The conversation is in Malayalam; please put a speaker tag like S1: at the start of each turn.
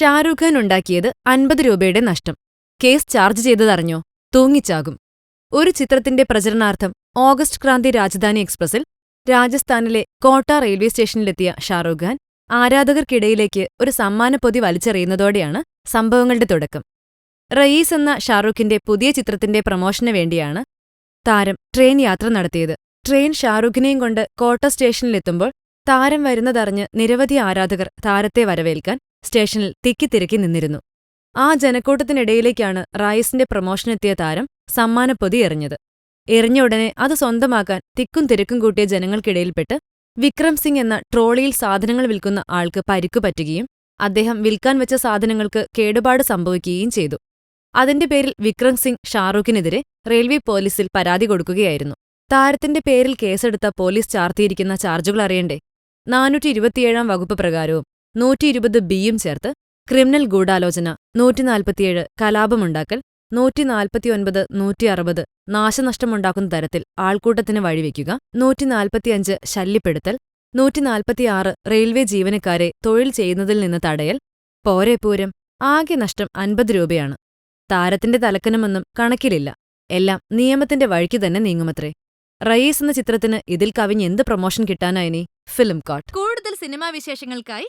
S1: ഷാരൂഖ് ഖാൻ ഉണ്ടാക്കിയത് അൻപത് രൂപയുടെ നഷ്ടം. കേസ് ചാർജ് ചെയ്തതറിഞ്ഞോ? തൂങ്ങിച്ചാകും. ഒരു ചിത്രത്തിന്റെ പ്രചരണാർത്ഥം ഓഗസ്റ്റ് ക്രാന്തി രാജധാനി എക്സ്പ്രസിൽ രാജസ്ഥാനിലെ കോട്ട റെയിൽവേ സ്റ്റേഷനിലെത്തിയ ഷാരൂഖ് ഖാൻ ആരാധകർക്കിടയിലേക്ക് ഒരു സമ്മാനപ്പൊതി വലിച്ചെറിയുന്നതോടെയാണ് സംഭവങ്ങളുടെ തുടക്കം. റയീസ് എന്ന ഷാറൂഖിന്റെ പുതിയ ചിത്രത്തിന്റെ പ്രമോഷന് വേണ്ടിയാണ് താരം ട്രെയിൻ യാത്ര നടത്തിയത്. ട്രെയിൻ ഷാറൂഖിനെയും കൊണ്ട് കോട്ട സ്റ്റേഷനിലെത്തുമ്പോൾ താരം വരുന്നതറിഞ്ഞ് നിരവധി ആരാധകർ താരത്തെ വരവേൽക്കാൻ സ്റ്റേഷനിൽ തിക്കിത്തിരക്കി നിന്നിരുന്നു. ആ ജനക്കൂട്ടത്തിനിടയിലേക്കാണ് റായിസിന്റെ പ്രമോഷനെത്തിയ താരം സമ്മാനപ്പൊതി എറിഞ്ഞത്. എറിഞ്ഞ ഉടനെ അത് സ്വന്തമാക്കാൻ തിക്കും തിരക്കും കൂട്ടിയ ജനങ്ങൾക്കിടയിൽപ്പെട്ട് വിക്രം സിംഗ് എന്ന ട്രോളിയിൽ സാധനങ്ങൾ വിൽക്കുന്ന ആൾക്ക് പരിക്കു പറ്റുകയും അദ്ദേഹം വിൽക്കാൻ വെച്ച സാധനങ്ങൾക്ക് കേടുപാട് സംഭവിക്കുകയും ചെയ്തു. അതിന്റെ പേരിൽ വിക്രം സിംഗ് ഷാറൂഖിനെതിരെ റെയിൽവേ പോലീസിൽ പരാതി കൊടുക്കുകയായിരുന്നു. താരത്തിന്റെ പേരിൽ കേസെടുത്ത പോലീസ് ചാർത്തിയിരിക്കുന്ന ചാർജുകൾ അറിയണ്ടേ? നാനൂറ്റി ഇരുപത്തിയേഴാം വകുപ്പ് പ്രകാരവും നൂറ്റി ഇരുപത് ബിയും ചേർത്ത് ക്രിമിനൽ ഗൂഢാലോചന നൂറ്റിനാൽപ്പത്തിയേഴ് കലാപമുണ്ടാക്കൽ നൂറ്റി നാൽപ്പത്തിയൊൻപത് നൂറ്റി അറുപത് നാശനഷ്ടമുണ്ടാക്കുന്ന തരത്തിൽ ആൾക്കൂട്ടത്തിന് വഴിവെക്കുക നൂറ്റിനാൽപ്പത്തിയഞ്ച് ശല്യപ്പെടുത്തൽ നൂറ്റിനാൽപ്പത്തിയാറ് റെയിൽവേ ജീവനക്കാരെ തൊഴിൽ ചെയ്യുന്നതിൽ നിന്ന് തടയൽ പോരെ പൂരം ആകെ നഷ്ടം അൻപത് രൂപയാണ്. താരത്തിന്റെ തലക്കനമൊന്നും കണക്കിലില്ല. എല്ലാം നിയമത്തിന്റെ വഴിക്ക് തന്നെ നീങ്ങുമത്രേ. റയീസ് എന്ന ചിത്രത്തിന് ഇതിൽ കവിഞ്ഞ് എന്ത് പ്രൊമോഷൻ കിട്ടാനായിനി ഫിലിം കോട്ട്
S2: കൂടുതൽ സിനിമാ വിശേഷങ്ങൾക്കായി